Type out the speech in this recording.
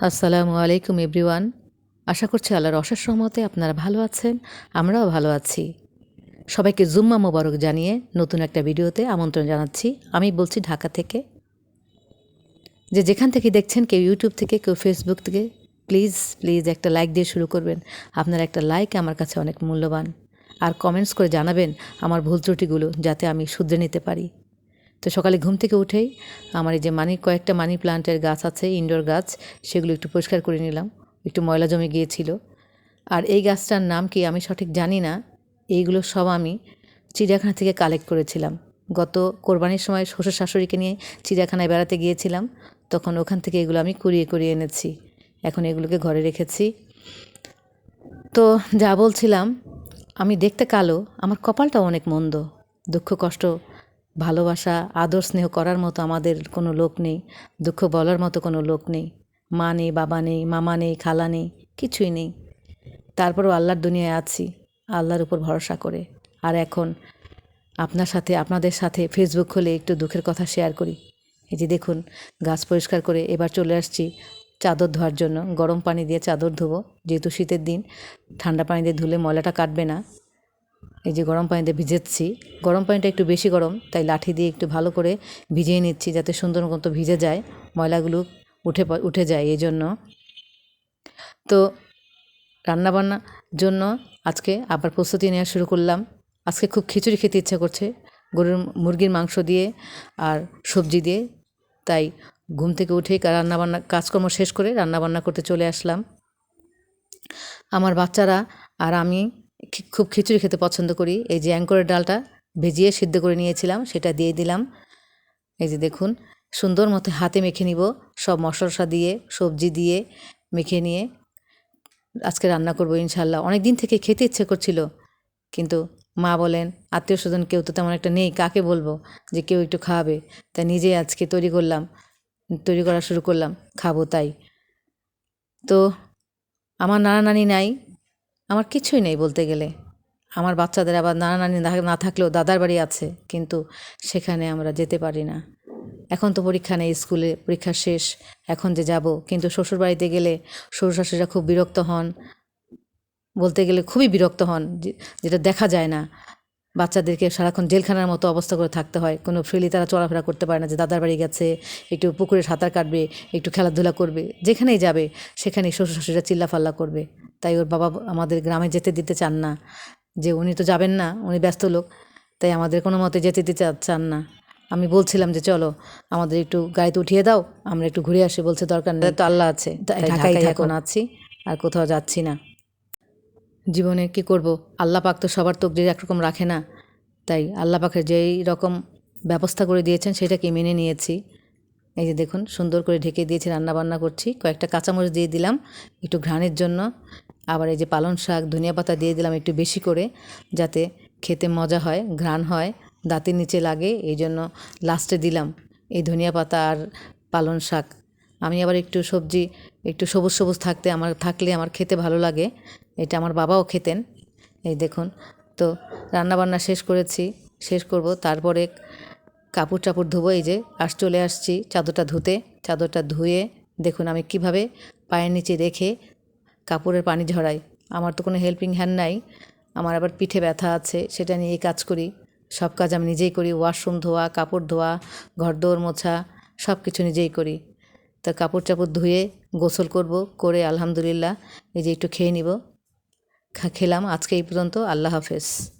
আসসালামু আলাইকুম এভরিওয়ান। আশা করছি আল্লাহর অশেষ সহমতে আপনারা ভালো আছেন, আমরাও ভালো আছি। সবাইকে জুম্মা মোবারক জানিয়ে নতুন একটা ভিডিওতে আমন্ত্রণ জানাচ্ছি। আমি বলছি ঢাকা থেকে। যে যেখান থেকে দেখছেন, কেউ ইউটিউব থেকে, কেউ ফেসবুক থেকে, প্লিজ প্লিজ একটা লাইক দিয়ে শুরু করবেন। আপনার একটা লাইক আমার কাছে অনেক মূল্যবান। আর কমেন্টস করে জানাবেন আমার ভুল ত্রুটিগুলো, যাতে আমি শুধরে নিতে পারি। তো সকালে ঘুম থেকে উঠেই আমার এই যে মানি, কয়েকটা মানি প্লান্টের গাছ আছে ইনডোর গাছ, সেগুলো একটু পরিষ্কার করে নিলাম। একটু ময়লা জমে গিয়েছিল। আর এই গাছটার নাম কি আমি সঠিক জানি না, এইগুলো সব আমি চিড়িয়াখানা থেকে কালেক্ট করেছিলাম। গত কোরবানির সময় শ্বশুর শাশুড়িকে নিয়ে চিড়িয়াখানায় বেড়াতে গিয়েছিলাম, তখন ওখান থেকে এগুলো আমি কুড়িয়ে কুড়িয়ে এনেছি। এখন এগুলোকে ঘরে রেখেছি। তো যা বলছিলাম, আমি দেখতে কালো, আমার কপালটা অনেক মন্দ, দুঃখ কষ্ট ভালোবাসা, আদর স্নেহ করার মতো আমাদের কোনো লোক নেই, দুঃখ বলার মতো কোনো লোক নেই। মা নেই, বাবা নেই, মামা নেই, খালা নেই, কিছুই নেই। তারপরও আল্লাহর দুনিয়ায় আছি, আল্লাহর উপর ভরসা করে। আর এখন আপনার সাথে, আপনাদের সাথে ফেসবুক খুলে একটু দুঃখের কথা শেয়ার করি। এই যে দেখুন, গাছ পরিষ্কার করে এবার চলে আসছি চাদর ধোয়ার জন্য। গরম পানি দিয়ে চাদর ধোবো, যেহেতু শীতের দিন, ঠান্ডা পানি দিয়ে ধুলে ময়লাটা কাটবে না। এই যে গরম পানিতে ভিজেচ্ছি গরম পানিটা একটু বেশি গরম, তাই লাঠি দিয়ে একটু ভালো করে ভিজিয়ে নিচ্ছি যাতে সুন্দর মতো ভিজে যায়, ময়লাগুলো উঠে উঠে যায় এই জন্য তো রান্নাবান্নার জন্য আজকে আবার প্রস্তুতি নেওয়া শুরু করলাম। আজকে খুব খিচুড়ি খেতে ইচ্ছা করছে, গরুর মুরগির মাংস দিয়ে আর সবজি দিয়ে। তাই ঘুম থেকে উঠেই রান্নাবান্না, কাজকর্ম শেষ করে রান্নাবান্না করতে চলে আসলাম। আমার বাচ্চারা আর আমি খুব খিচুড়ি খেতে পছন্দ করি। এই যে অ্যাঙ্করের ডালটা ভেজিয়ে সিদ্ধ করে নিয়েছিলাম, সেটা দিয়ে দিলাম। এই যে দেখুন, সুন্দর মতো হাতে মেখে নিব, সব মশলা দিয়ে, সবজি দিয়ে মেখে নিয়ে। আজকে রান্না করব ইনশাল্লাহ অনেক দিন থেকে খেতে ইচ্ছে করছিল, কিন্তু মা বলেন, আত্মীয় স্বজন কেউ তো তেমন একটা নেই, কাকে বলব যে কেউ একটু খাওয়াবে তাই নিজেই আজকে তৈরি করলাম, তৈরি করা শুরু করলাম, খাব তাই। তো আমার নানা নানি নাই আমার কিছুই নেই বলতে গেলে। আমার বাচ্চাদের আবার নানা নানি না থাকলেও দাদার বাড়ি আছে, কিন্তু সেখানে আমরা যেতে পারি না। এখন তো পরীক্ষা নেই, স্কুলে পরীক্ষা শেষ, এখন যে যাব। কিন্তু শ্বশুর বাড়িতে গেলে শ্বশুর শাশুড়িরা খুব বিরক্ত হন। বলতে গেলে খুবই বিরক্ত হন যেটা দেখা যায় না। বাচ্চাদেরকে সারাক্ষণ জেলখানার মতো অবস্থা করে থাকতে হয়। কোনো ফ্রিলি তারা চলাফেরা করতে পারে না যে দাদার বাড়ি গেছে একটু পুকুরে সাঁতার কাটবে একটু খেলাধুলা করবে যেখানেই যাবে সেখানেই শ্বশুর শাশুড়িরা চিল্লাফাল্লা করবে। তাই ওর বাবা আমাদের গ্রামে যেতে দিতে চান না। যে উনি তো যাবেন না উনি ব্যস্ত লোক তাই আমাদের কোনো মতে যেতে দিতে চান না। আমি বলছিলাম যে চলো আমাদের একটু গাড়িতে উঠিয়ে দাও আমরা একটু ঘুরে আসি বলছে দরকার নেই। তো আল্লাহ আছে। ঢাকায় এখন আছি আর কোথাও যাচ্ছি না। জীবনে কি করব? আল্লাহ পাক তো সবার তকদির একরকম রাখে না। তাই আল্লাহ পাকের যেই রকম ব্যবস্থা করে দিয়েছেন সেটাকে মেনে নিয়েছি। এই যে দেখুন, সুন্দর করে ঢেকে দিয়েছি, রান্নাবান্না করছি। কয়েকটা কাঁচামরিচ দিয়ে দিলাম একটু ঘ্রাণের জন্য। আবার এই যে পালং শাক, ধনিয়া পাতা দিয়ে দিলাম একটু বেশি করে, যাতে খেতে মজা হয়, ঘ্রাণ হয়, দাঁতের নিচে লাগে, এই জন্য লাস্টে দিলাম এই ধনিয়া পাতা আর পালং শাক। আমি আবার একটু সবজি, একটু সবুজ সবুজ থাকতে আমার, থাকলে আমার খেতে ভালো লাগে। এটা আমার বাবাও খেতেন। এই দেখুন, তো রান্নাবান্না শেষ করেছি, শেষ করব। তারপরে কাপড় চাপড় ধুবো, এই যে আস চলে আসছি চাদরটা ধুতে। চাদরটা ধুয়ে দেখুন আমি কীভাবে পায়ের নিচে রেখে কাপড়ের পানি ঝরাই। আমার তো কোনো হেল্পিং হ্যান্ড নাই, আমার আবার পিঠে ব্যথা আছে, সেটা নিয়ে কাজ করি। সব কাজ আমি নিজেই করি ওয়াশরুম ধোয়া, কাপড় ধোয়া ঘর দৌড় মোছা, সব কিছু নিজেই করি। তা কাপড় চাপড় ধুয়ে গোসল করব, করে আলহামদুলিল্লাহ, এই যে একটু খেয়ে নিব। খেলাম। আজকে এই পর্যন্ত আল্লাহ হাফেজ।